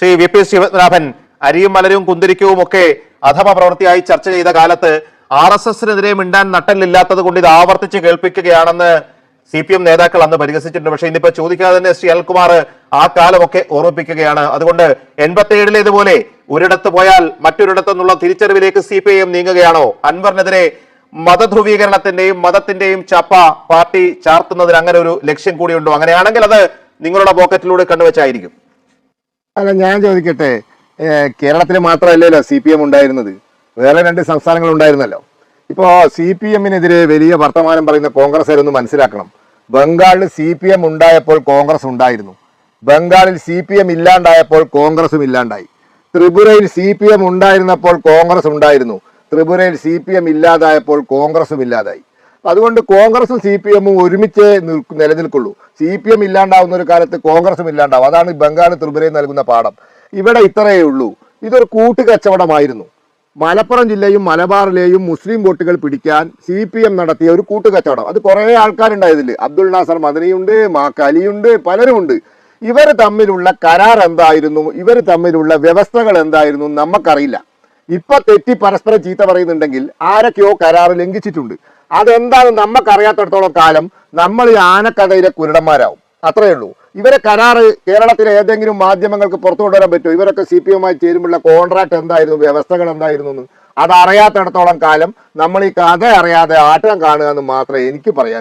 Shri V P ശിവനാഭൻ അരിയും മലരും കുന്തിരിക്കവും ഒക്കെ അഥവാ പ്രവൃത്തിയായി ചർച്ച ചെയ്ത കാലത്ത് ആർ എസ് എസിനെതിരെ മിണ്ടാൻ നട്ടലില്ലാത്തത് കൊണ്ട് ഇത് ആവർത്തിച്ച് കേൾപ്പിക്കുകയാണെന്ന് സി പി എം നേതാക്കൾ അന്ന് പരിഹസിച്ചിട്ടുണ്ട്. പക്ഷേ ഇന്നിപ്പോ ചോദിക്കാതെ തന്നെ ശ്രീ അൽകുമാർ ആ കാലമൊക്കെ ഓർമ്മിപ്പിക്കുകയാണ്. അതുകൊണ്ട് എൺപത്തി ഏഴിലേതുപോലെ ഒരിടത്ത് പോയാൽ മറ്റൊരിടത്തു നിന്നുള്ള തിരിച്ചറിവിലേക്ക് സി പി ഐ എം നീങ്ങുകയാണോ? അൻവറിനെതിരെ മതധ്രുവീകരണത്തിന്റെയും മതത്തിന്റെയും ചപ്പ പാർട്ടി ചാർത്തുന്നതിന് അങ്ങനെ ഒരു ലക്ഷ്യം കൂടിയുണ്ടോ? അങ്ങനെയാണെങ്കിൽ അത് നിങ്ങളുടെ പോക്കറ്റിലൂടെ കണ്ടുവച്ചായിരിക്കും. അല്ല ഞാൻ ചോദിക്കട്ടെ കേരളത്തിൽ മാത്രമല്ലല്ലോ സി പി എം ഉണ്ടായിരുന്നത്. വേറെ രണ്ട് സംസ്ഥാനങ്ങൾ ഉണ്ടായിരുന്നല്ലോ. ഇപ്പോൾ സി പി എമ്മിനെതിരെ വലിയ വർത്തമാനം പറയുന്ന കോൺഗ്രസ്സുകാരൊന്ന് മനസ്സിലാക്കണം. ബംഗാളിൽ സി പി എം ഉണ്ടായപ്പോൾ കോൺഗ്രസ് ഉണ്ടായിരുന്നു. ബംഗാളിൽ സി പി എം ഇല്ലാണ്ടായപ്പോൾ കോൺഗ്രസും ഇല്ലാണ്ടായി. ത്രിപുരയിൽ സി പി എം ഉണ്ടായിരുന്നപ്പോൾ കോൺഗ്രസ് ഉണ്ടായിരുന്നു. ത്രിപുരയിൽ സി പി എം ഇല്ലാതായപ്പോൾ കോൺഗ്രസും ഇല്ലാതായി. അതുകൊണ്ട് കോൺഗ്രസും സി പി എമ്മും ഒരുമിച്ച് നിൽക്കു- നിലനിൽക്കുള്ളൂ. സി പി എം ഇല്ലാണ്ടാവുന്ന ഒരു കാലത്ത് കോൺഗ്രസും ഇല്ലാണ്ടാവും. അതാണ് ബംഗാൾ ത്രിപുരയിൽ നൽകുന്ന പാഠം. ഇവിടെ ഇത്രയേ ഉള്ളൂ. ഇതൊരു കൂട്ടുകച്ചവടമായിരുന്നു. മലപ്പുറം ജില്ലയും മലബാറിലെയും മുസ്ലിം വോട്ടുകൾ പിടിക്കാൻ സി പി എം നടത്തിയ ഒരു കൂട്ടുകച്ചവടം. അത് കുറേ ആൾക്കാരുണ്ടായതിൽ അബ്ദുൾ നാസർ മദനിയുണ്ട് മാക്കാലിയുണ്ട് പലരുമുണ്ട്. ഇവർ തമ്മിലുള്ള കരാർ എന്തായിരുന്നു? ഇവർ തമ്മിലുള്ള വ്യവസ്ഥകൾ എന്തായിരുന്നു? നമുക്കറിയില്ല ഇപ്പൊ തെറ്റി പരസ്പരം ചീത്ത പറയുന്നുണ്ടെങ്കിൽ ആരൊക്കെയോ കരാർ ലംഘിച്ചിട്ടുണ്ട്. അതെന്താണെന്ന് നമുക്കറിയാത്തടത്തോളം കാലം നമ്മൾ ഈ ആനക്കഥയിലെ കുരുടന്മാരാവും. അത്രയേ ഉള്ളൂ. ഇവരെ കരാറ് കേരളത്തിലെ ഏതെങ്കിലും മാധ്യമങ്ങൾക്ക് പുറത്തു കൊണ്ടുവരാൻ പറ്റുമോ? ഇവരൊക്കെ സി പി എമ്മായി ചേരുമ്പോഴുള്ള കോൺട്രാക്ട് എന്തായിരുന്നു? വ്യവസ്ഥകൾ എന്തായിരുന്നു എന്ന് അത് അറിയാത്തിടത്തോളം കാലം നമ്മൾ ഈ കഥ അറിയാതെ ആട്ടം കാണുക എന്ന് മാത്രമേ എനിക്ക് പറയാൻ